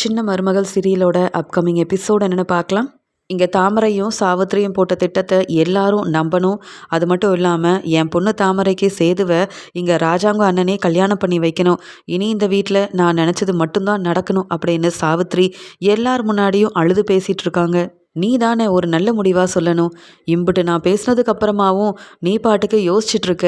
சின்ன மருமகள் சீரியலோட upcoming episode என்னென்னு பார்க்கலாம். இங்கே தாமரையும் சாவித்திரியும் போட்ட திட்டத்தை எல்லாரும் நம்பணும். அது மட்டும் இல்லாமல் என் பொண்ணு தாமரைக்கு சேதுவை இங்கே ராஜாங்க அண்ணனே கல்யாணம் பண்ணி வைக்கணும். இனி இந்த வீட்டில் நான் நினச்சது மட்டும்தான் நடக்கணும் அப்படின்னு சாவித்ரி எல்லார் முன்னாடியும் அழுது பேசிகிட்டு இருக்காங்க. நீ தானே ஒரு நல்ல முடிவாக சொல்லணும். இம்புட்டு நான் பேசுனதுக்கு அப்புறமாவும் நீ பாட்டுக்கு யோசிச்சுட்ருக்க.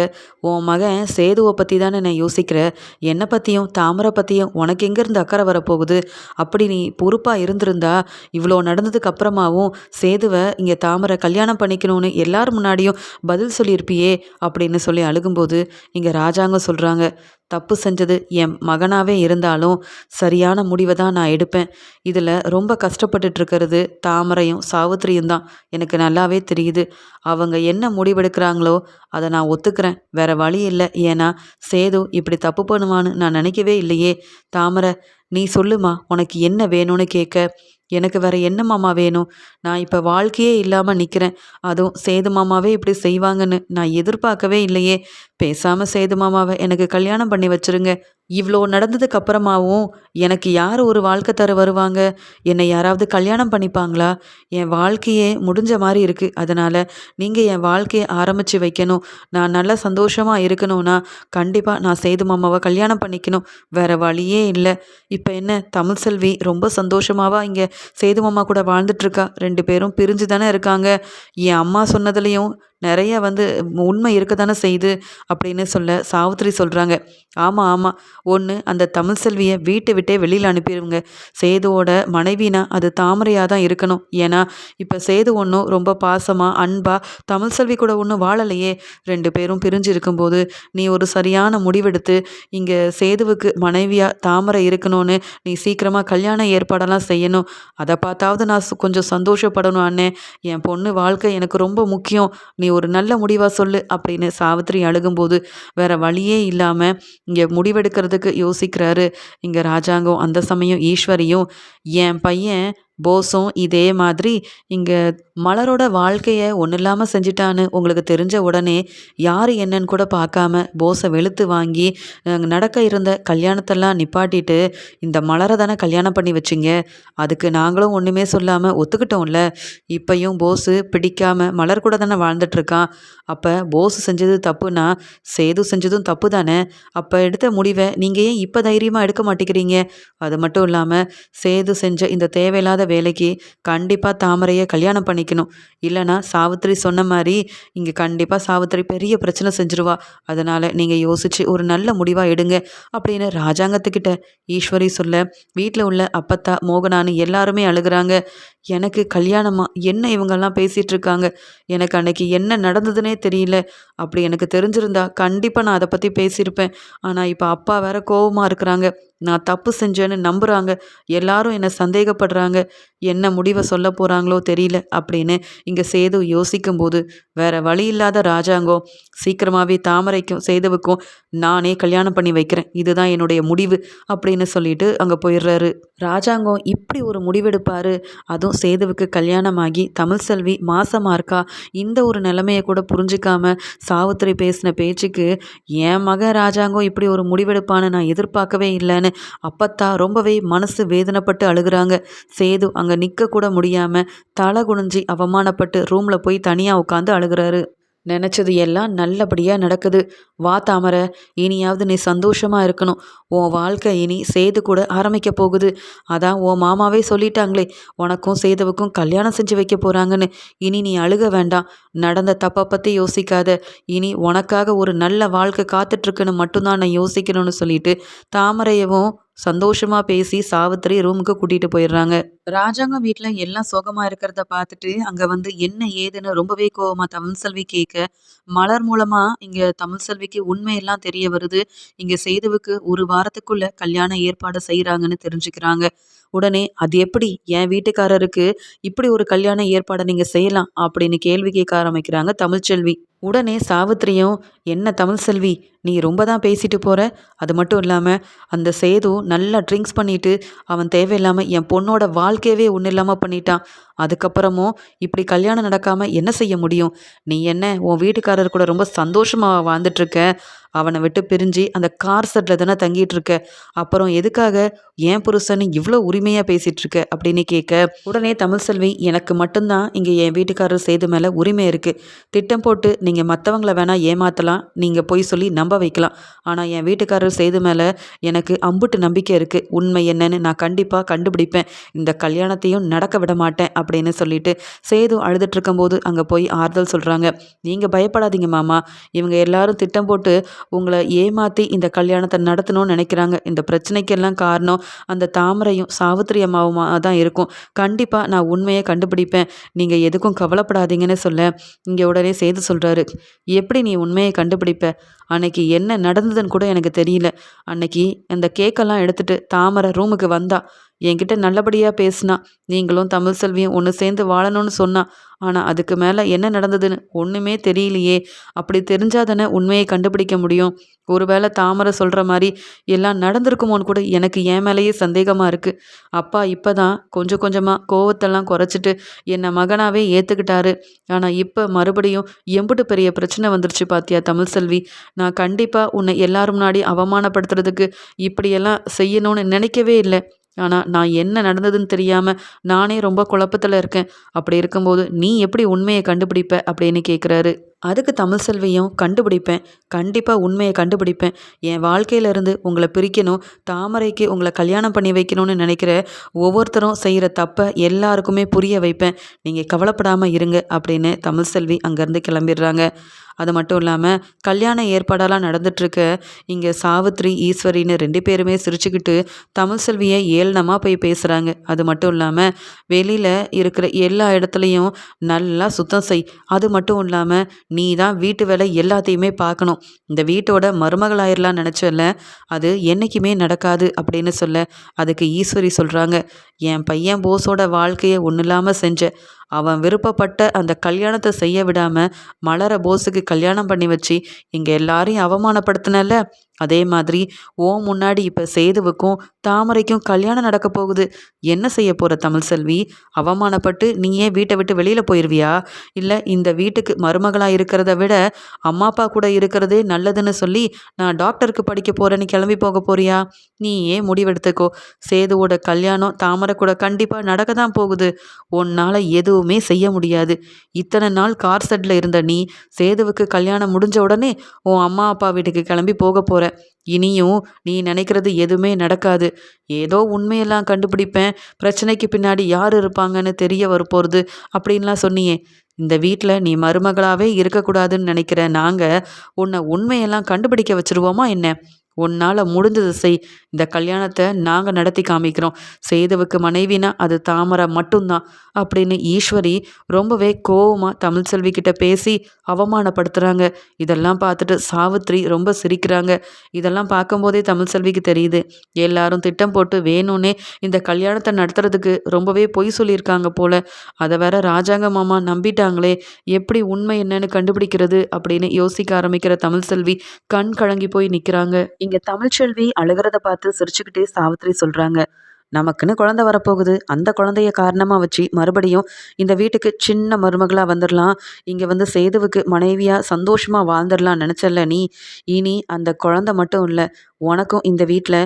உன் மகன் சேதுவை பற்றி தானே நான் யோசிக்கிறேன் என்னை பற்றியும் தாமரை பற்றியும் உனக்கு எங்கேருந்து அக்கறை வரப்போகுது? அப்படி நீ பொறுப்பாக இருந்திருந்தா இவ்வளோ நடந்ததுக்கு அப்புறமாவும் சேதுவை இங்கே தாமரை கல்யாணம் பண்ணிக்கணும்னு எல்லார் முன்னாடியும் பதில் சொல்லியிருப்பியே அப்படின்னு சொல்லி அழுகும்போது இங்கே ராஜாங்க சொல்கிறாங்க தப்பு செஞ்சது என் மகனாகவே இருந்தாலும் சரியான முடிவை தான் நான் எடுப்பேன். இதில் ரொம்ப கஷ்டப்பட்டுட்டு இருக்கிறது தாமரையும் சாவித்திரியும் தான் எனக்கு நல்லாவே தெரியுது. அவங்க என்ன முடிவெடுக்கிறாங்களோ அதை நான் ஒத்துக்கிறேன். வேற வழி இல்லை. ஏன்னா சேது இப்படி தப்பு பண்ணுவான்னு நான் நினைக்கவே இல்லையே. தாமரை நீ சொல்லுமா உனக்கு என்ன வேணும்னு கேட்க? எனக்கு வேற என்ன மாமா வேணும்? நான் இப்போ வாழ்க்கையே இல்லாமல் நிற்கிறேன் அதுவும் சேது மாமாவே இப்படி செய்வாங்கன்னு நான் எதிர்பார்க்கவே இல்லையே. பேசாமல் சேது மாமாவை எனக்கு கல்யாணம் பண்ணி வச்சிருங்க. இவ்வளோ நடந்ததுக்கு அப்புறமாவும் எனக்கு யார் ஒரு வாழ்க்கை தர வருவாங்க? என்னை யாராவது கல்யாணம் பண்ணிப்பாங்களா? என் வாழ்க்கையே முடிஞ்ச மாதிரி இருக்குது அதனால் நீங்கள் என் வாழ்க்கையை ஆரம்பித்து வைக்கணும். நான் நல்லா சந்தோஷமாக இருக்கணும்னா கண்டிப்பாக நான் சேது மாமாவை கல்யாணம் பண்ணிக்கணும். வேறு வழியே இல்லை. இப்போ என்ன? தமிழ் செல்வி ரொம்ப சந்தோஷமாவா இங்கே சேது மாமா கூட வாழ்ந்துட்டுருக்கா ரெண்டு பேரும் பிரிஞ்சு தானே இருக்காங்க. என் அம்மா சொன்னதுலேயும் நிறைய வந்து உண்மை இருக்க தானே செய்யுது அப்படின்னு சொல்ல சாவித்திரி சொல்கிறாங்க ஆமாம் ஆமாம் ஒன்று அந்த தமிழ் செல்வியை வீட்டை விட்டே வெளியில் அனுப்பிடுங்க சேதுவோட மனைவினா அது தாமரையாக தான் இருக்கணும். ஏன்னா இப்போ சேது ஒன்றும் ரொம்ப பாசமாக அன்பாக தமிழ் செல்வி கூட ஒன்றும் வாழலையே. ரெண்டு பேரும் பிரிஞ்சு இருக்கும்போது நீ ஒரு சரியான முடிவெடுத்து இங்கே சேதுவுக்கு மனைவியாக தாமரை இருக்கணும்னு நீ சீக்கிரமாக கல்யாண ஏற்பாடெல்லாம் செய்யணும். அதை பார்த்தாவது நான் கொஞ்சம் சந்தோஷப்படணும் அண்ணே. என் பொண்ணு வாழ்க்கை எனக்கு ரொம்ப முக்கியம். நீ ஒரு நல்ல முடிவாக சொல்லு அப்படின்னு சாவித்திரி அழுகும்போது வேற வழியே இல்லாமல் இங்கே முடிவெடுக்கிறதுக்கு யோசிக்கிறாரு. இங்கே ராஜாங்கம் அந்த சமயம் ஈஸ்வரியும் என் பையன் போஸும் இதே மாதிரி இங்கே மலரோட வாழ்க்கையை ஒன்றும் இல்லாமல் செஞ்சிட்டான்னு உங்களுக்கு தெரிஞ்ச உடனே யார் என்னன்னு கூட பார்க்காம போஸை வெளுத்து வாங்கி நடக்க இருந்த கல்யாணத்தெல்லாம் நிப்பாட்டிட்டு இந்த மலரை தானே கல்யாணம் பண்ணி வச்சிங்க? அதுக்கு நாங்களும் ஒன்றுமே சொல்லாமல் ஒத்துக்கிட்டோம்ல. இப்பையும் போஸு பிடிக்காமல் மலர் கூட தானே வாழ்ந்துட்டுருக்கான். அப்போ போஸ் செஞ்சது தப்புனா சேது செஞ்சதும் தப்பு தானே? அப்போ எடுத்த முடிவை நீங்கள் ஏன் இப்போ தைரியமாக எடுக்க மாட்டேங்கிறீங்க? அது மட்டும் இல்லாமல் சேது செஞ்ச இந்த தேவையில்லாத வேலைக்கு கண்டிப்பாக தாமரையை கல்யாணம் பண்ணிக்கணும். இல்லைனா சாவித்திரி சொன்ன மாதிரி இங்கே கண்டிப்பாக சாவித்திரி பெரிய பிரச்சனை செஞ்சிருவா. அதனால் நீங்கள் யோசித்து ஒரு நல்ல முடிவாக எடுங்க அப்படின்னு ராஜாங்கத்துக்கிட்ட ஈஸ்வரி சொல்ல வீட்டில் உள்ள அப்பத்தா மோகனானு எல்லாருமே அழுகிறாங்க. எனக்கு கல்யாணமா? என்ன இவங்கெல்லாம் பேசிகிட்டு இருக்காங்க எனக்கு அன்னைக்கு என்ன நடந்ததுன்னே தெரியல. அப்படி எனக்கு தெரிஞ்சிருந்தா கண்டிப்பாக நான் அதை பற்றி பேசியிருப்பேன். ஆனால் இப்போ அப்பா வேற கோபமாக இருக்கிறாங்க. நான் தப்பு செஞ்சேன்னு நம்புகிறாங்க எல்லாரும் என்னை சந்தேகப்படுறாங்க. என்ன முடிவை சொல்ல போகிறாங்களோ தெரியல அப்படின்னு இங்கே சேது யோசிக்கும்போது வேற வழி இல்லாத ராஜாங்கோ சீக்கிரமாகவே தாமரைக்கும் சேதுவுக்கும் நானே கல்யாணம் பண்ணி வைக்கிறேன். இதுதான் என்னுடைய முடிவு அப்படின்னு சொல்லிட்டு அங்கே போயிடுறாரு. ராஜாங்கம் இப்படி ஒரு முடிவெடுப்பார். அதுவும் சேதுவுக்கு கல்யாணமாகி தமிழ் செல்வி மாசமாக இருக்கா இந்த ஒரு நிலைமையை கூட புரிஞ்சிக்காம சாவித்திரி பேசின பேச்சுக்கு என் மக ராஜாங்கம் இப்படி ஒரு முடிவெடுப்பான்னு நான் எதிர்பார்க்கவே இல்லைன்னு அப்பத்தா ரொம்பவே மனசு வேதனைப்பட்டு அழுகிறாங்க. சேது அங்கே நிற்க கூட முடியாமல் தலை குனிஞ்சி அவமானப்பட்டு ரூமில் போய் தனியாக உட்காந்து அழுகிறாரு. நினச்சது எல்லாம் நல்லபடியாக நடக்குது. வா தாமரை இனியாவது நீ சந்தோஷமாக இருக்கணும். உன் வாழ்க்கை இனி சேது கூட ஆரம்பிக்க போகுது. அதான் உன் மாமாவே சொல்லிட்டாங்களே உனக்கும் சேதுவுக்கும் கல்யாணம் செஞ்சு வைக்க போகிறாங்கன்னு இனி நீ அழுக வேண்டாம். நடந்த தப்பை பற்றி யோசிக்காத. இனி உனக்காக ஒரு நல்ல வாழ்க்கை காத்துட்ருக்குன்னு மட்டும்தான் நான் யோசிக்கணும்னு சொல்லிட்டு தாமரையவும் சந்தோஷமாக பேசி சாவித்திரி ரூமுக்கு கூட்டிகிட்டு போயிடுறாங்க. ராஜாங்கம் வீட்டில் எல்லாம் சோகமாக இருக்கிறத பார்த்துட்டு அங்கே வந்து என்ன ஏதுன்னு ரொம்பவே கோவமாக தமிழ் செல்வி கேட்க மலர் மூலமாக இங்கே தமிழ் செல்விக்கு உண்மையெல்லாம் தெரிய வருது. இங்கே சேதுவுக்கு ஒரு வாரத்துக்குள்ள கல்யாண ஏற்பாடு செய்கிறாங்கன்னு தெரிஞ்சுக்கிறாங்க. உடனே அது எப்படி? என் வீட்டுக்காரருக்கு இப்படி ஒரு கல்யாண ஏற்பாடை நீங்கள் செய்யலாம்? அப்படின்னு கேள்வி கேட்க ஆரம்பிக்கிறாங்க தமிழ்ச்செல்வி உடனே சாவித்திரியும் என்ன தமிழ் செல்வி நீ ரொம்ப தான் பேசிட்டு போகிற அது மட்டும் இல்லாமல் அந்த சேது நல்லா ட்ரிங்க்ஸ் பண்ணிட்டு அவன் தேவையில்லாமல் என் பொண்ணோட வாழ்க்கையவே ஒன்றும் இல்லாமல் பண்ணிட்டான். அதுக்கப்புறமும் இப்படி கல்யாணம் நடக்காமல் என்ன செய்ய முடியும்? நீ என்ன உன் வீட்டுக்காரர் கூட ரொம்ப சந்தோஷமாக வாழ்ந்துட்டுருக்க அவனை விட்டு பிரிஞ்சு அந்த கார் செட்டில் தானே தங்கிட்டு இருக்க. அப்புறம் எதுக்காக ஏன் புருஷன் இவ்வளோ உரிமையாக பேசிகிட்டு இருக்க அப்படின்னு கேட்க உடனே தமிழ் செல்வி எனக்கு மட்டும்தான் இங்கே என் வீட்டுக்காரர் செய்து மேலே உரிமை இருக்குது திட்டம் போட்டு நீங்கள் மற்றவங்கள வேணால் ஏமாற்றலாம் நீங்கள் போய் சொல்லி நம்ப வைக்கலாம். ஆனால் என் வீட்டுக்காரர் செய்து மேலே எனக்கு அம்புட்டு நம்பிக்கை இருக்குது உண்மை என்னன்னு நான் கண்டிப்பாக கண்டுபிடிப்பேன். இந்த கல்யாணத்தையும் நடக்க விட மாட்டேன் அப்படின்னு சொல்லிட்டு சேது அழுதுட்டு இருக்கும்போது அங்கே போய் ஆறுதல் சொல்கிறாங்க நீங்கள் பயப்படாதீங்க மாமா. இவங்க எல்லாரும் திட்டம் போட்டு உங்களை ஏமாற்றி இந்த கல்யாணத்தை நடத்தணும்னு நினைக்கிறாங்க. இந்த பிரச்சனைக்கெல்லாம் காரணம் அந்த தாமரையும் சாவித்திரி அம்மாவுமா தான் இருக்கும். கண்டிப்பாக நான் உண்மையை கண்டுபிடிப்பேன். நீங்கள் எதுக்கும் கவலைப்படாதீங்கன்னு சொல்ல இங்கே உடனே சேர்த்து சொல்கிறாரு எப்படி நீ உண்மையை கண்டுபிடிப்ப? அன்னைக்கு என்ன நடந்ததுன்னு கூட எனக்கு தெரியல. அன்னைக்கு அந்த கேக்கெல்லாம் எடுத்துகிட்டு தாமரை ரூமுக்கு வந்தா. என்கிட்ட நல்லபடியாக பேசினா. நீங்களும் தமிழ் செல்வியும் ஒன்று சேர்ந்து வாழணும்னு சொன்னா. ஆனால் அதுக்கு மேலே என்ன நடந்ததுன்னு ஒன்றுமே தெரியலையே. அப்படி தெரிஞ்சால் தானே உண்மையை கண்டுபிடிக்க முடியும். ஒருவேளை தாமரை சொல்கிற மாதிரி எல்லாம் நடந்திருக்குமோன்னு கூட எனக்கு என் மேலேயே சந்தேகமாக இருக்குது அப்பா இப்போ தான் கொஞ்சம் கொஞ்சமாக கோவத்தெல்லாம் குறைச்சிட்டு என்னை மகனாகவே ஏற்றுக்கிட்டாரு ஆனால் இப்போ மறுபடியும் எம்புட்டு பெரிய பிரச்சனை வந்துருச்சு பாத்தியா தமிழ் செல்வி. நான் கண்டிப்பாக உன்னை எல்லாரும் முன்னாடி அவமானப்படுத்துறதுக்கு இப்படியெல்லாம் செய்யணும்னு நினைக்கவே இல்லை. ஆனால் நான் என்ன நடந்ததுன்னு தெரியாமல் நானே ரொம்ப குழப்பத்தில் இருக்கேன். அப்படி இருக்கும்போது நீ எப்படி உண்மையை கண்டுபிடிப்ப அப்படின்னு கேட்குறாரு அதுக்கு தமிழ் செல்வியும் கண்டுபிடிப்பேன். கண்டிப்பாக உண்மையை கண்டுபிடிப்பேன். என் வாழ்க்கையிலேருந்து உங்களை பிரிக்கணும். தாமரைக்கு உங்களை கல்யாணம் பண்ணி வைக்கணும்னு நினைக்கிற ஒவ்வொருத்தரும் செய்கிற தப்பை எல்லாருக்குமே புரிய வைப்பேன். நீங்கள் கவலைப்படாமல் இருங்க அப்படின்னு தமிழ் செல்வி அங்கேருந்து கிளம்பிடுறாங்க. அது மட்டும் இல்லாமல் கல்யாண ஏற்பாடெல்லாம் நடந்துட்டுருக்க இங்கே சாவித்ரி ஈஸ்வரின்னு ரெண்டு பேருமே சிரிச்சுக்கிட்டு தமிழ் செல்வியை ஏளனமாக போய் பேசுகிறாங்க அது மட்டும் இல்லாமல் வெளியில் இருக்கிற எல்லா இடத்துலையும் நல்லா சுத்தம் செய். அது மட்டும் இல்லாமல் நீ தான் வீட்டு வேலை எல்லாத்தையுமே பார்க்கணும். இந்த வீட்டோட மருமகளாயிரலாம் நினச்சல அது என்றைக்குமே நடக்காது அப்படின்னு சொல்ல அதுக்கு ஈஸ்வரி சொல்கிறாங்க என் பையன் போஸோட வாழ்க்கையை ஒன்றும் இல்லாமல் செஞ்ச அவன் விருப்பப்பட்ட அந்த கல்யாணத்தை செய்ய விடாமல் மலர போஸுக்கு கல்யாணம் பண்ணி வச்சு இங்கே எல்லாரையும் அவமானப்படுத்தினல அதே மாதிரி ஓ முன்னாடி இப்போ சேதுவுக்கும் தாமரைக்கும் கல்யாணம் நடக்க போகுது. என்ன செய்ய போகிற தமிழ் செல்வி? அவமானப்பட்டு நீ ஏன் வீட்டை விட்டு வெளியில் போயிடுவியா இல்லை இந்த வீட்டுக்கு மருமகளாக இருக்கிறத விட அம்மா அப்பா கூட இருக்கிறதே நல்லதுன்னு சொல்லி நான் டாக்டருக்கு படிக்க போகிறேன்னு கிளம்பி போக போறியா? நீ ஏன் முடிவெடுத்துக்கோ. சேதுவோட கல்யாணம் தாமரை கூட கண்டிப்பாக நடக்க தான் போகுது. உன்னால் எதுவும் செய்ய முடியாது. இத்தனை நாள் கார் செட்டில் இருந்த நீ சேதுவுக்கு கல்யாணம் முடிஞ்ச உடனே உன் அம்மா அப்பா வீட்டுக்கு கிளம்பி போக போகிற இனியும் நீ நினைக்கிறது எதுவுமே நடக்காது. ஏதோ உண்மையெல்லாம் கண்டுபிடிப்பேன். பிரச்சனைக்கு பின்னாடி யார் இருப்பாங்கன்னு தெரிய வரப்போகிறது அப்படின்லாம் சொன்னியே. இந்த வீட்டில் நீ மருமகளாகவே இருக்கக்கூடாதுன்னு நினைக்கிற நாங்கள் உன்னை உண்மையெல்லாம் கண்டுபிடிக்க வச்சுருவோமா என்ன? உன்னால் முடிஞ்சது செய். இந்த கல்யாணத்தை நாங்கள் நடத்தி காமிக்கிறோம். சேதுவுக்கு மனைவினா அது தாமரை மட்டும்தான் அப்படின்னு ஈஸ்வரி ரொம்பவே கோவமாக தமிழ் செல்வி கிட்ட பேசி அவமானப்படுத்துகிறாங்க இதெல்லாம் பார்த்துட்டு சாவித்ரி ரொம்ப சிரிக்கிறாங்க. இதெல்லாம் பார்க்கும்போதே தமிழ் செல்விக்கு தெரியுது. எல்லாரும் திட்டம் போட்டு வேணும்னே இந்த கல்யாணத்தை நடத்துறதுக்கு ரொம்பவே பொய் சொல்லியிருக்காங்க போல. அதை வேற ராஜாங்க மாமா நம்பிட்டாங்களே. எப்படி உண்மை என்னன்னு கண்டுபிடிக்கிறது அப்படின்னு யோசிக்க ஆரம்பிக்கிற தமிழ் செல்வி கண் கலங்கி போய் நிற்கிறாங்க இங்கே தமிழ்ச்செல்வி அழுகிறத பார்த்து சிரிச்சுக்கிட்டே சாவித்ரி சொல்கிறாங்க நமக்குன்னு குழந்தை வரப்போகுது. அந்த குழந்தைய காரணமாக வச்சு மறுபடியும் இந்த வீட்டுக்கு சின்ன மருமகளாக வந்துடலாம் இங்கே வந்து சேதுவுக்கு மனைவியாக சந்தோஷமாக வாழ்ந்துடலாம் நினச்சல நீ? இனி அந்த குழந்தை மட்டும் இல்லை உனக்கும் இந்த வீட்டில்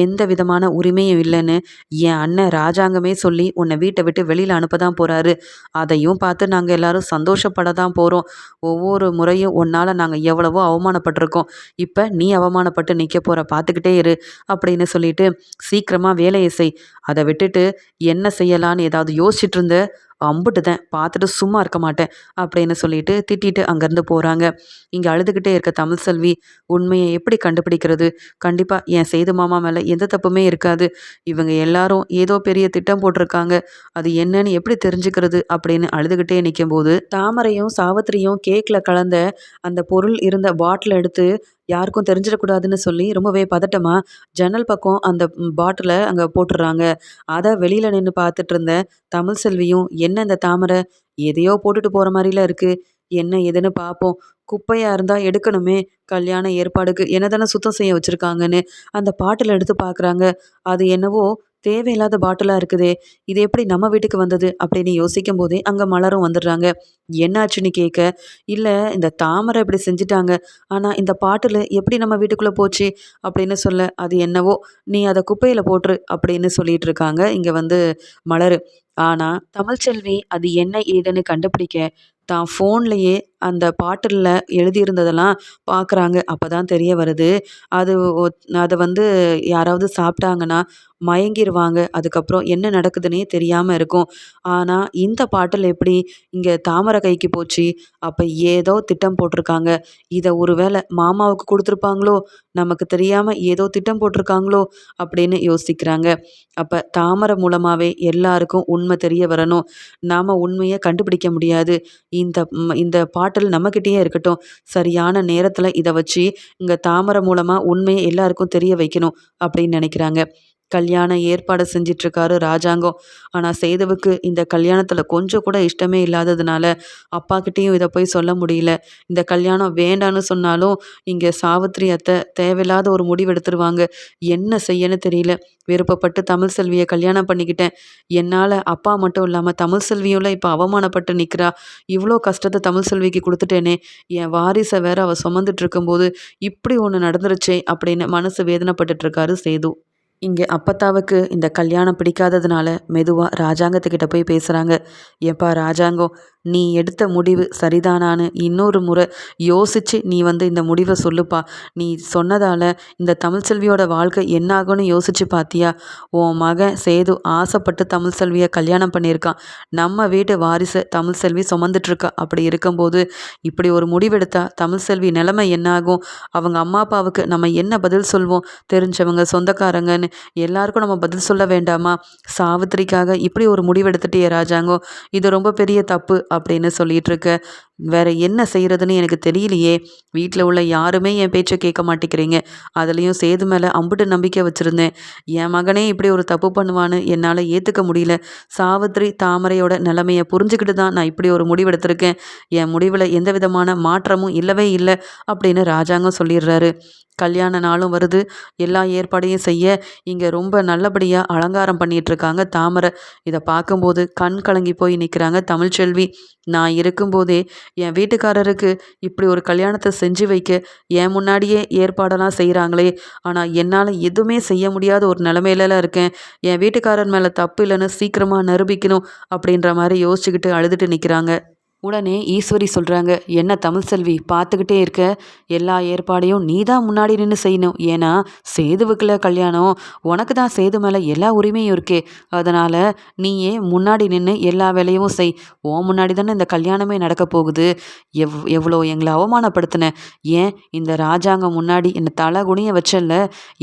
எந்த விதமான உரிமையும் இல்லைன்னு என் அண்ணன் ராஜாங்கமே சொல்லி உன்னை வீட்டை விட்டு வெளியில் அனுப்ப தான் போகிறாரு அதையும் பார்த்து நாங்கள் எல்லாரும் சந்தோஷப்பட தான் போகிறோம் ஒவ்வொரு முறையும் உன்னால் நாங்கள் எவ்வளவோ அவமானப்பட்டிருக்கோம். இப்போ நீ அவமானப்பட்டு நிற்க போகிற பார்த்துக்கிட்டே இரு அப்படின்னு சொல்லிட்டு சீக்கிரமாக வேலையை செய். அதை விட்டுட்டு என்ன செய்யலான்னு ஏதாவது யோசிச்சுட்டு இருந்த அம்புட்டு தான் பார்த்துட்டு சும்மா இருக்க மாட்டேன் அப்படின்னு சொல்லிட்டு திட்டிட்டு அங்கேருந்து போகிறாங்க இங்கே அழுதுகிட்டே இருக்க தமிழ் செல்வி உண்மையை எப்படி கண்டுபிடிக்கிறது? கண்டிப்பாக என் செய்து மாமா மேலே எந்த தப்புமே இருக்காது. இவங்க எல்லாரும் ஏதோ பெரிய திட்டம் போட்டிருக்காங்க. அது என்னன்னு எப்படி தெரிஞ்சுக்கிறது? அப்படின்னு அழுதுகிட்டே நிற்கும்போது தாமரையும் சாவித்திரியும் கேக்கில் கலந்த அந்த பொருள் இருந்த பாட்டில் எடுத்து யாருக்கும் தெரிஞ்சிடக்கூடாதுன்னு சொல்லி ரொம்பவே பதட்டமாக ஜன்னல் பக்கம் அந்த பாட்டிலை அங்கே போட்டுடுறாங்க அதை வெளியில் நின்று பார்த்துட்டு இருந்த தமிழ் செல்வியும் என்ன இந்த தாமரை? எதையோ போட்டுட்டு போகிற மாதிரிலாம் இருக்குது என்ன ஏதுன்னு பார்ப்போம் குப்பையாக இருந்தால் எடுக்கணுமே. கல்யாண ஏற்பாடுக்கு என்ன தானே சுத்தம் செய்ய வச்சுருக்காங்கன்னு அந்த பாட்டில் எடுத்து பார்க்குறாங்க அது என்னவோ தேவையில்லாத பாட்டிலாக இருக்குதே. இது எப்படி நம்ம வீட்டுக்கு வந்தது அப்படின்னு யோசிக்கும் போதே அங்கே மலரும் வந்துடுறாங்க. என்னாச்சுன்னு கேட்க இல்லை இந்த தாமரை இப்படி செஞ்சுட்டாங்க. ஆனால் இந்த பாட்டில் எப்படி நம்ம வீட்டுக்குள்ளே போச்சு அப்படின்னு சொல்ல அது என்னவோ நீ அதை குப்பையில் போட்டுரு அப்படின்னு சொல்லிட்டு இருக்காங்க. இங்கே வந்து மலர். ஆனால் தமிழ்ச்செல்வி அது என்ன ஏதுன்னு கண்டுபிடிக்க தான் ஃபோன்லேயே அந்த பாட்டிலில் எழுதியிருந்ததெல்லாம் பார்க்குறாங்க அப்போ தான் தெரிய வருது. அது அதை வந்து யாராவது சாப்பிட்டாங்கன்னா மயங்கிருவாங்க. அதுக்கப்புறம் என்ன நடக்குதுன்னே தெரியாமல் இருக்கும். ஆனால் இந்த பாட்டில் எப்படி இங்கே தாமரை கைக்கு போச்சு? அப்போ ஏதோ திட்டம் போட்டிருக்காங்க. இதை ஒருவேளை மாமாவுக்கு கொடுத்துருப்பாங்களோ? நமக்கு தெரியாமல் ஏதோ திட்டம் போட்டிருக்காங்களோ? அப்படின்னு யோசிக்கிறாங்க. அப்போ தாமரை மூலமாகவே எல்லாருக்கும் உண்மை தெரிய வரணும். நாம் உண்மையை கண்டுபிடிக்க முடியாது. இந்த இந்த பாட்டில் நம்மக்கிட்டேயே இருக்கட்டும். சரியான நேரத்தில் இதை வச்சு இங்கே தாமரை மூலமாக உண்மையை எல்லாருக்கும் தெரிய வைக்கணும் அப்படின்னு நினைக்கிறாங்க. கல்யாண ஏற்பாடு செஞ்சிட்ருக்காரு ராஜாங்கம். ஆனால் சேதுவுக்கு இந்த கல்யாணத்தில் கொஞ்சம் கூட இஷ்டமே இல்லாததுனால அப்பாக்கிட்டேயும் இதை போய் சொல்ல முடியல. இந்த கல்யாணம் வேண்டான்னு சொன்னாலும் இங்கே சாவித்ரி அத்தை தேவையில்லாத ஒரு முடிவு எடுத்துருவாங்க. என்ன செய்யன்னு தெரியல. விருப்பப்பட்டு தமிழ் செல்வியை கல்யாணம் பண்ணிக்கிட்டேன். என்னால் அப்பா மட்டும் இல்லாமல் தமிழ் செல்வியும்ல இப்போ அவமானப்பட்டு நிற்கிறா இவ்வளோ கஷ்டத்தை தமிழ் செல்விக்கு கொடுத்துட்டேனே. என் வாரிசை வேற அவள் சுமந்துட்டு இருக்கும்போது இப்படி ஒன்று நடந்துருச்சே அப்படின்னு மனசு வேதனைப்பட்டுட்ருக்காரு சேது. இங்கே அப்பத்தாவுக்கு இந்த கல்யாணம் பிடிக்காததுனால மெதுவாக ராஜாங்கத்துக்கிட்ட போய் பேசுகிறாங்க ஏப்பா ராஜாங்கம் நீ எடுத்த முடிவு சரிதானான்னு இன்னொரு முறை யோசித்து நீ வந்து இந்த முடிவை சொல்லுப்பா. நீ சொன்னதால் இந்த தமிழ்செல்வியோட வாழ்க்கை என்னாகும்னு யோசித்து பார்த்தியா உன் மகன் சேது ஆசைப்பட்டு தமிழ்செல்வியை கல்யாணம் பண்ணியிருக்கான். நம்ம வீட்டு வாரிசை தமிழ்செல்வி சுமந்துட்டுருக்கா. அப்படி இருக்கும்போது இப்படி ஒரு முடிவெடுத்தா தமிழ்செல்வி நிலைமை என்னாகும்? அவங்க அம்மா அப்பாவுக்கு நம்ம என்ன பதில் சொல்வோம்? தெரிஞ்சவங்க சொந்தக்காரங்கன்னு எல்லாருக்கும் நம்ம பதில் சொல்ல வேண்டாமா? சாவித்திரிக்காக இப்படி ஒரு முடிவெடுத்துட்டே ராஜாங்கோ. இது ரொம்ப பெரிய தப்பு அப்படின்னு சொல்லிட்டு இருக்க. வேற என்ன செய்கிறதுன்னு எனக்கு தெரியலையே. வீட்டில் உள்ள யாருமே என் பேச்சை கேட்க மாட்டேங்கிறீங்க. அதுலேயும் சேது மேலே அம்புட்டு நம்பிக்கை வச்சுருந்தேன். என் மகனே இப்படி ஒரு தப்பு பண்ணுவான்னு என்னால் ஏற்றுக்க முடியல. சாவித்ரி தாமரையோட நிலைமையை புரிஞ்சுக்கிட்டு தான் நான் இப்படி ஒரு முடிவெடுத்திருக்கேன். என் முடிவில் எந்த விதமான மாற்றமும் இல்லவே இல்லை அப்படின்னு ராஜாங்கம் சொல்லிடுறாரு. கல்யாண நாளும் வருது. எல்லா ஏற்பாடையும் செய்ய இங்கே ரொம்ப நல்லபடியாக அலங்காரம் பண்ணிகிட்ருக்காங்க தாமரை. இதை பார்க்கும்போது கண் கலங்கி போய் நிற்கிறாங்க தமிழ்ச்செல்வி. நான் இருக்கும்போதே என் வீட்டுக்காரருக்கு இப்படி ஒரு கல்யாணத்தை செஞ்சு வைக்க என் முன்னாடியே ஏற்பாடெல்லாம் செய்கிறாங்களே ஆனால் என்னால் எதுவுமே செய்ய முடியாத ஒரு நிலமையிலலாம் இருக்கேன். என் வீட்டுக்காரர் மேலே தப்பு இல்லைன்னு சீக்கிரமாக நிரூபிக்கணும் அப்படின்ற மாதிரி யோசிச்சுக்கிட்டு அழுதுட்டு நிற்கிறாங்க உடனே ஈஸ்வரி சொல்கிறாங்க என்ன தமிழ் செல்வி பார்த்துக்கிட்டே இருக்க. எல்லா ஏற்பாடையும் நீ தான் முன்னாடி நின்று செய்யணும். ஏன்னா சேதுவுக்குள்ள கல்யாணம். உனக்கு தான் சேது மேலே எல்லா உரிமையும் இருக்கே. அதனால் நீயே முன்னாடி நின்று எல்லா வேலையும் செய். ஓ முன்னாடி தானே இந்த கல்யாணமே நடக்க போகுது. எவ் எவ்வளோ எங்களை அவமானப்படுத்தின? ஏன் இந்த ராஜாங்க முன்னாடி என்னை தலை குனிய வச்சல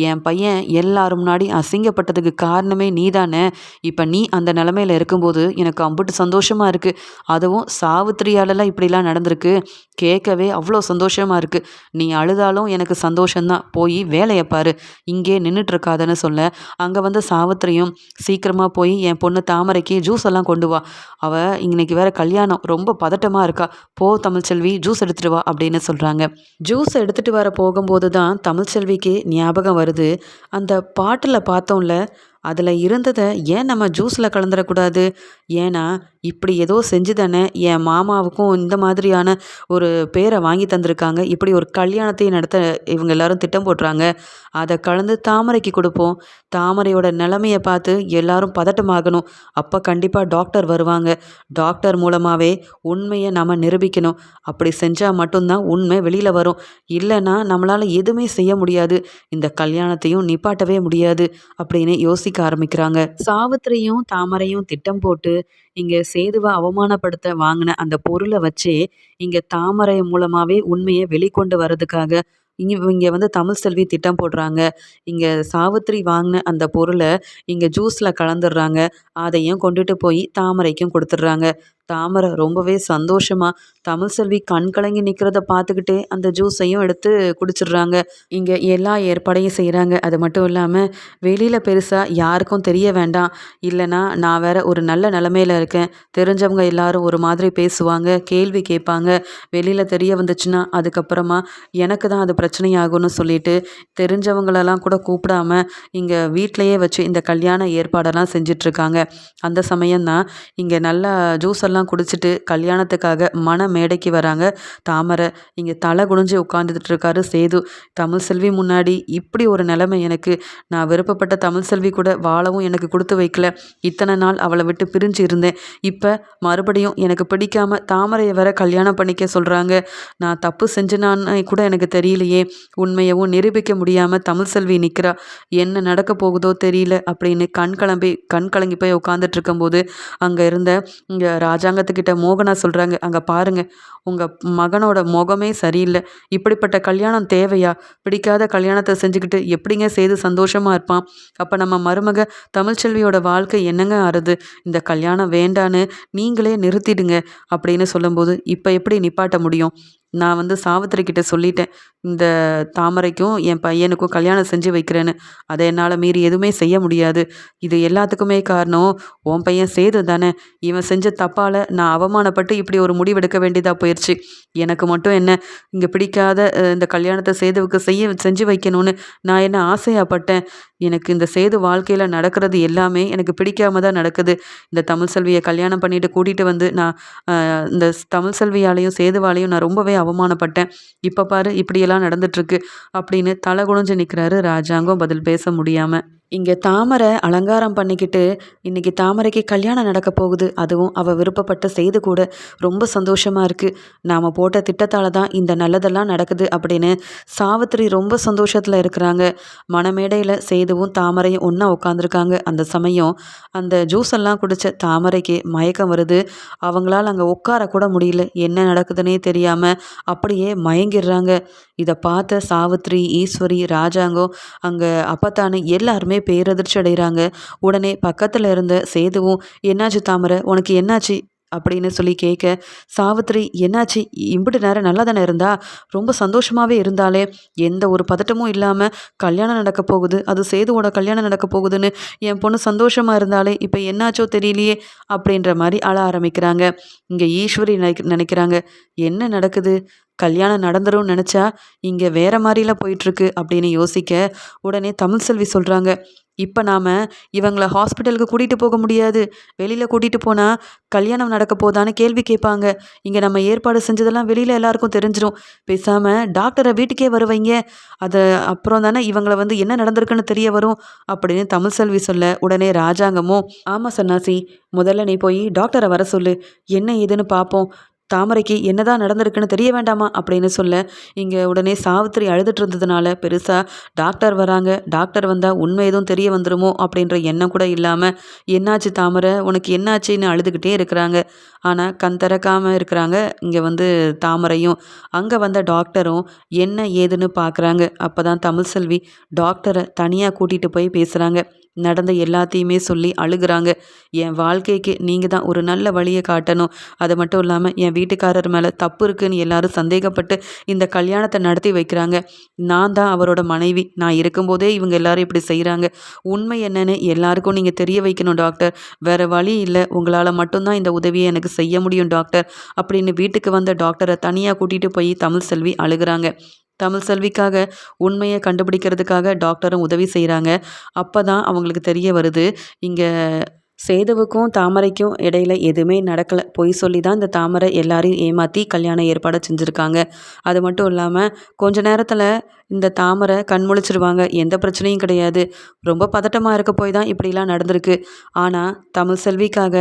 என் பையன் எல்லாரும் முன்னாடி அசிங்கப்பட்டதுக்கு காரணமே நீ தானே இப்போ நீ அந்த நிலமையில இருக்கும்போது எனக்கு அம்பிட்டு சந்தோஷமாக இருக்குது அதுவும் சாவு சாவித்திரியாலெல்லாம் இப்படிலாம் நடந்திருக்கு. கேட்கவே அவ்வளோ சந்தோஷமாக இருக்குது நீ அழுதாலும் எனக்கு சந்தோஷந்தான் போய் வேலையை பாரு. இங்கே நின்றுட்டுருக்காதன்னு சொல்ல. அங்கே வந்து சாவித்திரியும் சீக்கிரமாக போய் என் பொண்ணு தாமரைக்கு ஜூஸ் எல்லாம் கொண்டு வா. அவள் இன்னைக்கு வேற கல்யாணம். ரொம்ப பதட்டமாக இருக்கா. போ தமிழ்ச்செல்வி ஜூஸ் எடுத்துகிட்டு வா அப்படின்னு சொல்கிறாங்க ஜூஸ் எடுத்துகிட்டு வர போகும்போது தான் தமிழ்ச்செல்விக்கு ஞாபகம் வருது. அந்த பாட்டில் பார்த்தோம்ல அதில் இருந்ததை ஏன் நம்ம ஜூஸில் கலந்துடக்கூடாது ஏன்னா இப்படி ஏதோ செஞ்சு தானே என் மாமாவுக்கும் இந்த மாதிரியான ஒரு பேரை வாங்கி தந்திருக்காங்க. இப்படி ஒரு கல்யாணத்தை நடத்த இவங்க எல்லாரும் திட்டம் போடுறாங்க. அதை கலந்து தாமரைக்கு கொடுப்போம். தாமரையோட நிலமையை பார்த்து எல்லாரும் பதட்டமாகணும். அப்போ கண்டிப்பாக டாக்டர் வருவாங்க. டாக்டர் மூலமாகவே உண்மையை நம்ம நிரூபிக்கணும். அப்படி செஞ்சால் மட்டும்தான் உண்மை வெளியில் வரும். இல்லைன்னா நம்மளால் எதுவுமே செய்ய முடியாது. இந்த கல்யாணத்தையும் நிப்பாட்டவே முடியாது. அப்படின்னு யோசிக்க ஆரம்பிக்கிறாங்க. சாவித்திரியும் தாமரையும் திட்டம் போட்டு இங்கே சேதுவை அவமானப்படுத்த வாங்கின அந்த பொருளை வச்சே இங்கே தாமரை மூலமாகவே உண்மையை வெளிக்கொண்டு வர்றதுக்காக இங்கே இங்கே வந்து தமிழ் செல்வி திட்டம் போடுறாங்க. இங்கே சாவித்திரி வாங்கின அந்த பொருளை இங்கே ஜூஸில் கலந்துடுறாங்க. அதையும் கொண்டுட்டு போய் தாமரைக்கும் கொடுத்துட்றாங்க. தாமரை ரொம்பவே சந்தோஷமா தமிழ் செல்வி கண் கலங்கி நிற்கிறத பார்த்துக்கிட்டே அந்த ஜூஸையும் எடுத்து குடிச்சிடுறாங்க. இங்கே எல்லா ஏற்பாடையும் செய்கிறாங்க அது மட்டும் இல்லாமல் வெளியில் பெருசாக யாருக்கும் தெரிய வேண்டாம். இல்லைன்னா நான் வேற ஒரு நல்ல நிலமையில இருக்கேன். தெரிஞ்சவங்க எல்லாரும் ஒரு மாதிரி பேசுவாங்க கேள்வி கேட்பாங்க. வெளியில் தெரிய வந்துச்சுன்னா அதுக்கப்புறமா எனக்கு தான் அது பிரச்சனையாகும்னு சொல்லிட்டு தெரிஞ்சவங்களெல்லாம் கூட கூப்பிடாம இங்கே வீட்டிலையே வச்சு இந்த கல்யாண ஏற்பாடெல்லாம் செஞ்சிட்ருக்காங்க. அந்த சமயம்தான் இங்கே நல்லா ஜூஸ் எல்லாம் குடிச்சிட்டு கல்யாணத்துக்காக மன மேடைக்கு வராங்க. தாமரை இங்கே தலை குனிஞ்சு உட்காந்துட்டு இருக்காரு சேது. தமிழ் செல்வி முன்னாடி இப்படி ஒரு நிலைமை எனக்கு. நான் விருப்பப்பட்ட தமிழ் செல்வி கூட வாழவும் எனக்கு கொடுத்து வைக்கல. இத்தனை நாள் அவளை விட்டு பிரிஞ்சு இருந்தேன். இப்போ மறுபடியும் எனக்கு பிடிக்காம தாமரையை வர கல்யாணம் பண்ணிக்க சொல்கிறாங்க நான் தப்பு செஞ்சனான்னு கூட எனக்கு தெரியலையே. உண்மையவும் நிரூபிக்க முடியாமல் தமிழ் செல்வி நிற்கிறா என்ன நடக்க போகுதோ தெரியல அப்படின்னு கண் கிளம்பி கண் கலங்கி போய் உட்காந்துட்டு இருக்கும்போது அங்கே இருந்த இங்கே ராஜாங்கத்துக்கிட்ட மோகனா சொல்கிறாங்க அங்கே பாருங்க உங்கள் மகனோட முகமே சரியில்லை. இப்படிப்பட்ட கல்யாணம் தேவையா? பிடிக்காத கல்யாணத்தை செஞ்சுக்கிட்டு எப்படிங்க செய்து சந்தோஷமாக இருப்பான்? அப்போ நம்ம மருமக தமிழ்ச்செல்வியோட வாழ்க்கை என்னங்க ஆறுது? இந்த கல்யாணம் வேண்டான்னு நீங்களே நிறுத்திடுங்க அப்படின்னு சொல்லும்போது இப்போ எப்படி நிப்பாட்ட முடியும்? நான் வந்து சாவித்திரி கிட்ட சொல்லிட்டேன் இந்த தாமரைக்கும் என் பையனுக்கும் கல்யாணம் செஞ்சு வைக்கிறேன்னு. அதை என்னால் மீறி எதுவுமே செய்ய முடியாது. இது எல்லாத்துக்குமே காரணம் உன் பையன் சேது தானே. இவன் செஞ்ச தப்பால் நான் அவமானப்பட்டு இப்படி ஒரு முடிவெடுக்க வேண்டியதாக போயிடுச்சு எனக்கு மட்டும் என்ன இங்கே பிடிக்காத இந்த கல்யாணத்தை சேதுவுக்கு செய்ய செஞ்சு வைக்கணும்னு நான் என்ன ஆசையாப்பட்டேன்? எனக்கு இந்த சேது வாழ்க்கையில் நடக்கிறது எல்லாமே எனக்கு பிடிக்காம தான் நடக்குது. இந்த தமிழ் செல்வியை கல்யாணம் பண்ணிட்டு கூட்டிகிட்டு வந்து நான் இந்த தமிழ் செல்வியாலையும் சேதுவாலையும் நான் ரொம்பவே அவமானப்பட்டேன். இப்போ பாரு இப்படியெல்லாம் நடந்துட்டுருக்கு அப்படின்னு தலை குனிஞ்சு நிற்கிறாரு ராஜாங்கம் பதில் பேச முடியாமல் இங்கே தாமரை அலங்காரம் பண்ணிக்கிட்டு இன்றைக்கி தாமரைக்கு கல்யாணம் நடக்க போகுது. அதுவும் அவள் விருப்பப்பட்ட செய்து கூட ரொம்ப சந்தோஷமாக இருக்குது நாம் போட்ட திட்டத்தால் தான் இந்த நல்லதெல்லாம் நடக்குது அப்படின்னு சாவித்திரி ரொம்ப சந்தோஷத்தில் இருக்கிறாங்க. மணமேடையில் செய்துவும் தாமரையும் ஒன்றா உட்காந்துருக்காங்க அந்த சமயம் அந்த ஜூஸ் எல்லாம் குடித்த தாமரைக்கு மயக்கம் வருது. அவங்களால் அங்கே உட்கார கூட முடியல. என்ன நடக்குதுன்னே தெரியாமல் அப்படியே மயங்கிடுறாங்க. இதை பார்த்த சாவித்ரி ஈஸ்வரி ராஜாங்கம் அங்கே அப்பத்தானு எல்லாருமே பேரதிர்ச்சி அடைகிறாங்க. உடனே பக்கத்தில் இருந்த சேதுவும் என்னாச்சு தாமரை? உனக்கு என்னாச்சு? அப்படின்னு சொல்லி கேட்க சாவித்திரி என்னாச்சு? இம்பிட்டு நேரம் நல்லா தானே இருந்தா? ரொம்ப சந்தோஷமாகவே இருந்தாலே. எந்த ஒரு பதட்டமும் இல்லாமல் கல்யாணம் நடக்க போகுது. அது சேதுவோட கல்யாணம் நடக்க போகுதுன்னு என் பொண்ணு சந்தோஷமாக இருந்தாலே இப்போ என்னாச்சோ தெரியலையே அப்படின்ற மாதிரி அழ ஆரம்பிக்கிறாங்க. இங்கே ஈஸ்வரி நினைக்கிறாங்க என்ன நடக்குது? கல்யாணம் நடந்துரும்னு நினச்சா இங்கே வேற மாதிரிலாம் போயிட்டுருக்கு அப்படின்னு யோசிக்க உடனே தமிழ் செல்வி சொல்கிறாங்க இப்போ நாம் இவங்களை ஹாஸ்பிட்டலுக்கு கூட்டிகிட்டு போக முடியாது. வெளியில் கூட்டிகிட்டு போனால் கல்யாணம் நடக்க போதான்னு கேள்வி கேட்பாங்க. இங்கே நம்ம ஏற்பாடு செஞ்சதெல்லாம் வெளியில் எல்லாருக்கும் தெரிஞ்சிடும் பேசாமல் டாக்டரை வீட்டுக்கே வருவீங்க. அதை அப்புறம் தானே இவங்களை வந்து என்ன நடந்திருக்குன்னு தெரிய வரும் அப்படின்னு தமிழ் செல்வி சொல்ல உடனே ராஜாங்கமும் ஆமாம் சன்னாசி முதல்ல நீ போய் டாக்டரை வர சொல்லு. என்ன ஏதுன்னு பார்ப்போம் தாமரைக்கு என்னதான் நடந்திருக்குன்னு தெரிய வேண்டாமா அப்படின்னு சொல்ல இங்கே உடனே சாவித்திரி அழுதுட்டு இருந்ததுனால பெருசாக டாக்டர் வராங்க. டாக்டர் வந்தால் உண்மை எதுவும் தெரிய வந்துடுமோ அப்படின்ற எண்ணம் கூட இல்லாமல் என்னாச்சு தாமரை? உனக்கு என்னாச்சுன்னு அழுதுகிட்டே இருக்கிறாங்க. ஆனால் கண் திறக்காமல் இருக்கிறாங்க. இங்கே வந்து தாமரையும் அங்கே வந்த டாக்டரும் என்ன ஏதுன்னு பார்க்குறாங்க அப்போ தான் தமிழ் செல்வி டாக்டரை தனியாக கூட்டிகிட்டு போய் பேசுகிறாங்க நடந்த எல்லாத்தையுமே சொல்லி அழுகிறாங்க. என் வாழ்க்கைக்கு நீங்கள் தான் ஒரு நல்ல வழியை காட்டணும். அது மட்டும் இல்லாமல் என் வீட்டுக்காரர் மேலே தப்பு இருக்குன்னு எல்லாரும் சந்தேகப்பட்டு இந்த கல்யாணத்தை நடத்தி வைக்கிறாங்க. நான் தான் அவரோட மனைவி. நான் இருக்கும்போதே இவங்க எல்லாரும் இப்படி செய்கிறாங்க உண்மை என்னன்னு எல்லாருக்கும் நீங்கள் தெரிய வைக்கணும் டாக்டர். வேறு வழி இல்லை. உங்களால் மட்டும்தான் இந்த உதவியை எனக்கு செய்ய முடியும் டாக்டர். அப்படின்னு வீட்டுக்கு வந்த டாக்டரை தனியாக கூட்டிகிட்டு போய் தமிழ் செல்வி அழுகிறாங்க. தமிழ் செல்விக்காக உண்மையை கண்டுபிடிக்கிறதுக்காக டாக்டரும் உதவி செய்கிறாங்க அப்போ தான் அவங்களுக்கு தெரிய வருது இங்கே சேதுவுக்கும் தாமரைக்கும் இடையில எதுவுமே நடக்கலை. பொய் சொல்லி தான் இந்த தாமரை எல்லாரையும் ஏமாற்றி கல்யாண ஏற்பாடு செஞ்சுருக்காங்க. அது மட்டும் இல்லாமல் கொஞ்ச நேரத்தில் இந்த தாமரை கண்முழிச்சிருவாங்க எந்த பிரச்சனையும் கிடையாது. ரொம்ப பதட்டமாக இருக்க போய் தான் இப்படிலாம் நடந்திருக்கு. ஆனால் தமிழ் செல்விக்காக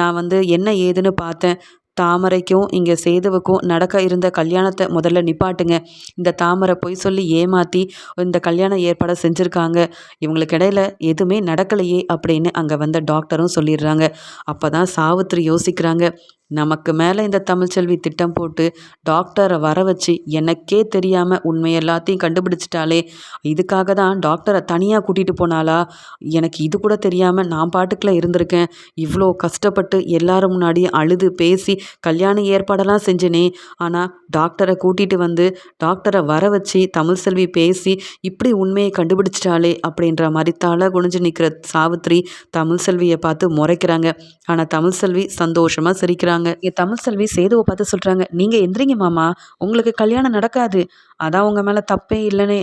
நான் வந்து என்ன ஏதுன்னு பார்த்தேன். தாமரைக்கும் இங்கே சேதுவுக்கும் நடக்க இருந்த கல்யாணத்தை முதல்ல நிப்பாட்டுங்க. இந்த தாமரை பொய் சொல்லி ஏமாற்றி இந்த கல்யாண ஏற்பாடை செஞ்சுருக்காங்க. இவங்களுக்கு இடையில எதுவுமே நடக்கலையே அப்படின்னு அங்கே வந்த டாக்டரும் சொல்லிடுறாங்க. அப்போ தான் சாவித்திரி யோசிக்கிறாங்க. நமக்கு மேலே இந்த தமிழ்ச்செல்வி திட்டம் போட்டு டாக்டரை வர வச்சு எனக்கே தெரியாமல் உண்மை எல்லாத்தையும் கண்டுபிடிச்சிட்டாலே இதுக்காக தான் டாக்டரை தனியாக கூட்டிகிட்டு போனாலா எனக்கு இது கூட தெரியாமல் நான் பாட்டுக்குள்ள இருந்திருக்கேன். இவ்வளோ கஷ்டப்பட்டு எல்லாரும் முன்னாடி அழுது பேசி கல்யாண ஏற்பாடெல்லாம் செஞ்சேனே. ஆனால் டாக்டரை கூட்டிகிட்டு வந்து டாக்டரை வர வச்சு தமிழ் செல்வி பேசி இப்படி உண்மையை கண்டுபிடிச்சிட்டாலே அப்படின்ற மாதிரி தலை குனிஞ்சு நிற்கிற சாவித்ரி தமிழ் செல்வியை பார்த்து முறைக்கிறாங்க. ஆனால் தமிழ் செல்வி சந்தோஷமாக சிரிக்கிறாங்க. என் தமிழ் செல்வி சேதுவை பார்த்து சொல்கிறாங்க நீங்கள் எந்திரிங்க மாமா உங்களுக்கு கல்யாணம் நடக்காது. அதான் உங்கள் மேலே தப்பே இல்லைன்னு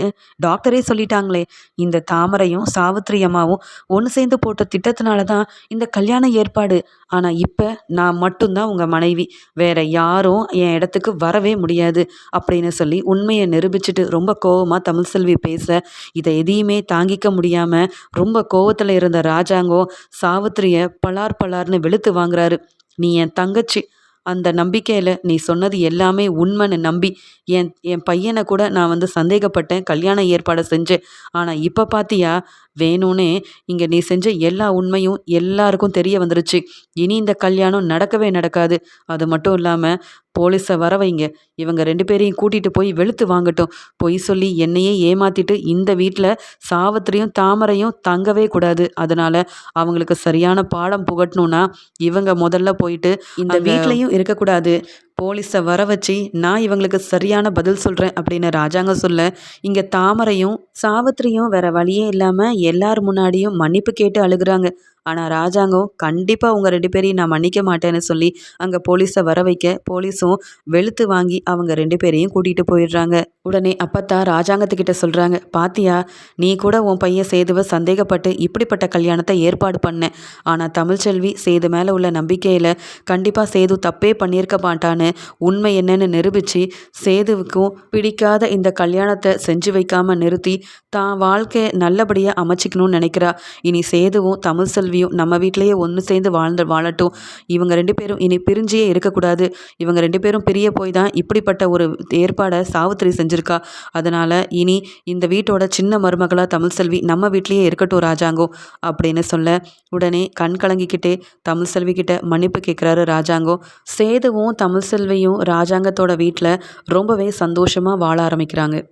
டாக்டரே சொல்லிட்டாங்களே. இந்த தாமரையும் சாவித்ரி அம்மாவும் ஒன்று சேர்ந்து போட்ட திட்டத்தினால தான் இந்த கல்யாண ஏற்பாடு. ஆனால் இப்போ நான் மட்டும்தான் உங்கள் மனைவி. வேற யாரும் என் இடத்துக்கு வரவே முடியாது. அப்படின்னு சொல்லி உண்மையை நிரூபிச்சுட்டு ரொம்ப கோவமாக தமிழ் செல்வி பேச இதை எதையுமே தாங்கிக்க முடியாமல் ரொம்ப கோவத்தில் இருந்த ராஜாங்கோ சாவித்திரியை பலார் பலார்னு வெளுத்து வாங்குறாரு. நீ என் தங்கச்சி. அந்த நம்பிக்கையில் நீ சொன்னது எல்லாமே உண்மைன்னு நம்பி என் என் பையனை கூட நான் வந்து சந்தேகப்பட்டேன். கல்யாண ஏற்பாடை செஞ்சேன். ஆனால் இப்போ பார்த்தியா வேணும்னே இங்கே நீ செஞ்ச எல்லா உண்மையும் எல்லாருக்கும் தெரிய வந்துருச்சு. இனி இந்த கல்யாணம் நடக்கவே நடக்காது. அது மட்டும் இல்லாமல் போலீஸை வர வைங்க. இவங்க ரெண்டு பேரையும் கூட்டிகிட்டு போய் வெளுத்து வாங்கட்டும். பொய் சொல்லி என்னையே ஏமாத்திட்டு இந்த வீட்டில் சாவத்திரியும் தாமரையும் தங்கவே கூடாது. அதனால் அவங்களுக்கு சரியான பாடம் புகட்டணும்னா இவங்க முதல்ல போயிட்டு இந்த வீட்லேயும் இருக்கக்கூடாது. போலீஸை வர வச்சு நான் இவங்களுக்கு சரியான பதில் சொல்கிறேன் அப்படின்னு ராஜாங்க சொல்ல இங்கே தாமரையும் சாவித்திரியும் வேற வழியே இல்லாமல் எல்லார் முன்னாடியும் மன்னிப்பு கேட்டு அழுகுறாங்க. ஆனால் ராஜாங்கம் கண்டிப்பாக உங்கள் ரெண்டு பேரையும் நான் மன்னிக்க மாட்டேன்னு சொல்லி அங்கே போலீஸை வர வைக்க போலீஸும் வெளுத்து வாங்கி அவங்க ரெண்டு பேரையும் கூட்டிகிட்டு போயிடுறாங்க. உடனே அப்பத்தா ராஜாங்கத்துக்கிட்ட சொல்கிறாங்க பாத்தியா நீ கூட உன் பையன் சேதுவை சந்தேகப்பட்டு இப்படிப்பட்ட கல்யாணத்தை ஏற்பாடு பண்ண. ஆனால் தமிழ்ச்செல்வி சேது மேலே உள்ள நம்பிக்கையில் கண்டிப்பாக சேது தப்பே பண்ணியிருக்க மாட்டான்னு உண்மை என்னன்னு நிரூபித்து சேதுவுக்கும் பிடிக்காத இந்த கல்யாணத்தை செஞ்சு வைக்காமல் நிறுத்தி தான் வாழ்க்கையை நல்லபடியாக அமைச்சிக்கணும்னு நினைக்கிறா. இனி சேதுவும் தமிழ்ச்செல்வி செல்வியும் நம்ம வீட்டிலேயே ஒன்று சேர்ந்து வாழ்ந்து வாழட்டும். இவங்க ரெண்டு பேரும் இனி பிரிஞ்சியே இருக்கக்கூடாது. இவங்க ரெண்டு பேரும் பிரிய போய் தான் இப்படிப்பட்ட ஒரு ஏற்பாடை சாவித்திரி செஞ்சுருக்கா. அதனால் இனி இந்த வீட்டோட சின்ன மருமகளாக தமிழ் செல்வி நம்ம வீட்லேயே இருக்கட்டும் ராஜாங்கோ அப்படின்னு சொல்ல உடனே கண் கலங்கிக்கிட்டே தமிழ் செல்வி கிட்ட மன்னிப்பு கேட்குறாரு ராஜாங்கோ. சேதுவும் தமிழ் செல்வியும் ராஜாங்கத்தோட வீட்டில் ரொம்பவே சந்தோஷமாக வாழ ஆரம்பிக்கிறாங்க.